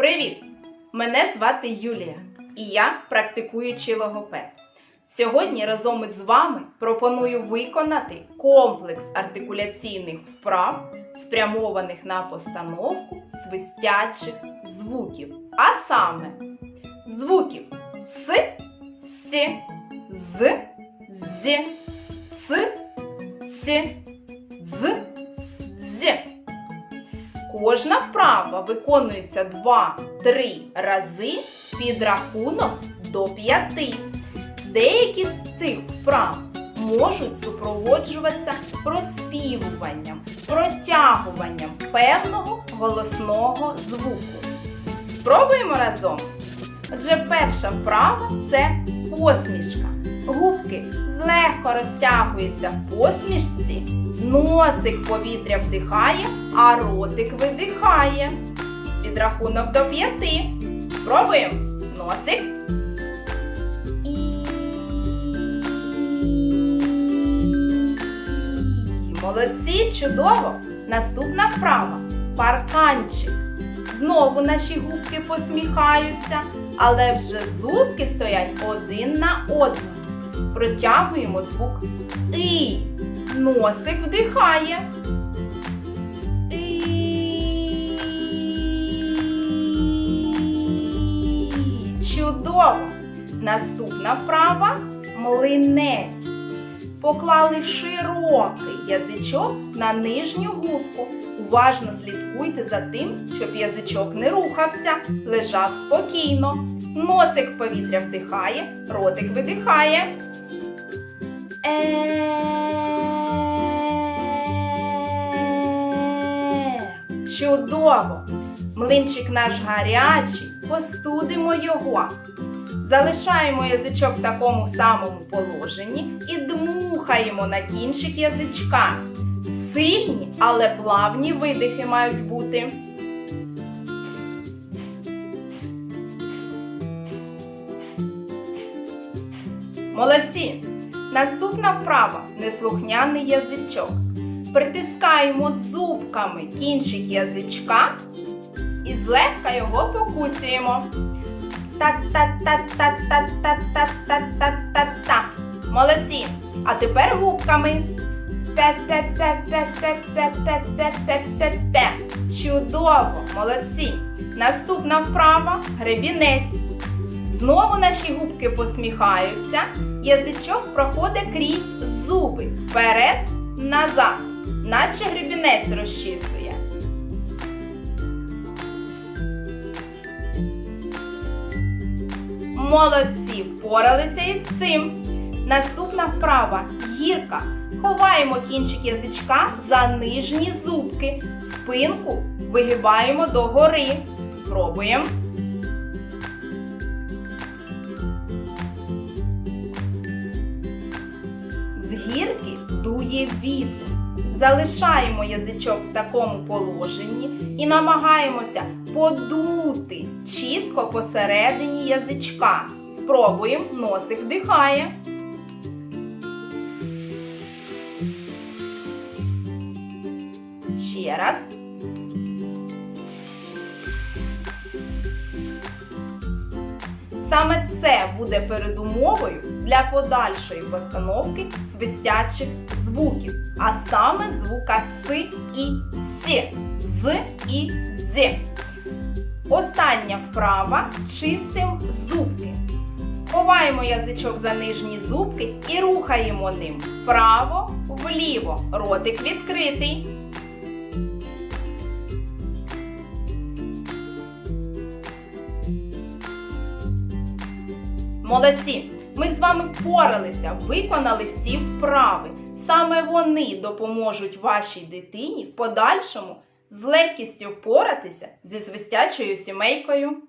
Привіт! Мене звати Юлія і я практикуючий логопед. Сьогодні разом із вами пропоную виконати комплекс артикуляційних вправ, спрямованих на постановку свистячих звуків. А саме звуків С, С, З, З, Ц, Ц, вправа виконується 2-3 рази під рахунок до 5. Деякі з цих вправ можуть супроводжуватися проспівуванням, протягуванням певного голосного звуку. Спробуємо разом. Отже, перша вправа це посмішка. Губки злегка розтягуються в посмішці, носик повітря вдихає, а ротик видихає. Підрахунок до п'яти. Спробуємо. Носик. Молодці, чудово! Наступна вправа. Парканчик. Знову наші губки посміхаються, але вже зубки стоять один на одному. Протягуємо звук І. Носик вдихає. Чудово! Наступна вправа млинець. Поклали широкий язичок на нижню губку. Уважно слідкуйте за тим, щоб язичок не рухався, лежав спокійно. Носик повітря вдихає, ротик видихає. Е. Чудово! Млинчик наш гарячий, постудимо його. Залишаємо язичок в такому самому положенні і дмухаємо на кінчик язичка. Сильні, але плавні видихи мають бути. Молодці! Наступна вправа неслухняний язичок. Притискаємо зубками кінчик язичка і злегка його покусуємо. Та-та-та-та-та-та-та-та-та-та. Молодці. А тепер губками. Пе-пе-пе-пе-пе-пе-пе-пе-пе-пе. Чудово, молодці. Наступна вправа гребінець. Знову наші губки посміхаються. Язичок проходить крізь зуби. Вперед, назад. Наче гребінець розчісує. Молодці, впоралися із цим. Наступна вправа гірка. Ховаємо кінчик язичка за нижні зубки. Спинку вигибаємо догори. Спробуємо. З гірки дує вітер. Залишаємо язичок в такому положенні і намагаємося подути чітко посередині язичка. Спробуємо, носик вдихає. Ще раз. Буде передумовою для подальшої постановки свистячих звуків, а саме звука С і С, З і З. Остання вправа чистим зубки. Ховаємо язичок за нижні зубки і рухаємо ним вправо, вліво. Ротик відкритий. Молодці! Ми з вами впоралися, виконали всі вправи. Саме вони допоможуть вашій дитині в подальшому з легкістю впоратися зі свистячою сімейкою.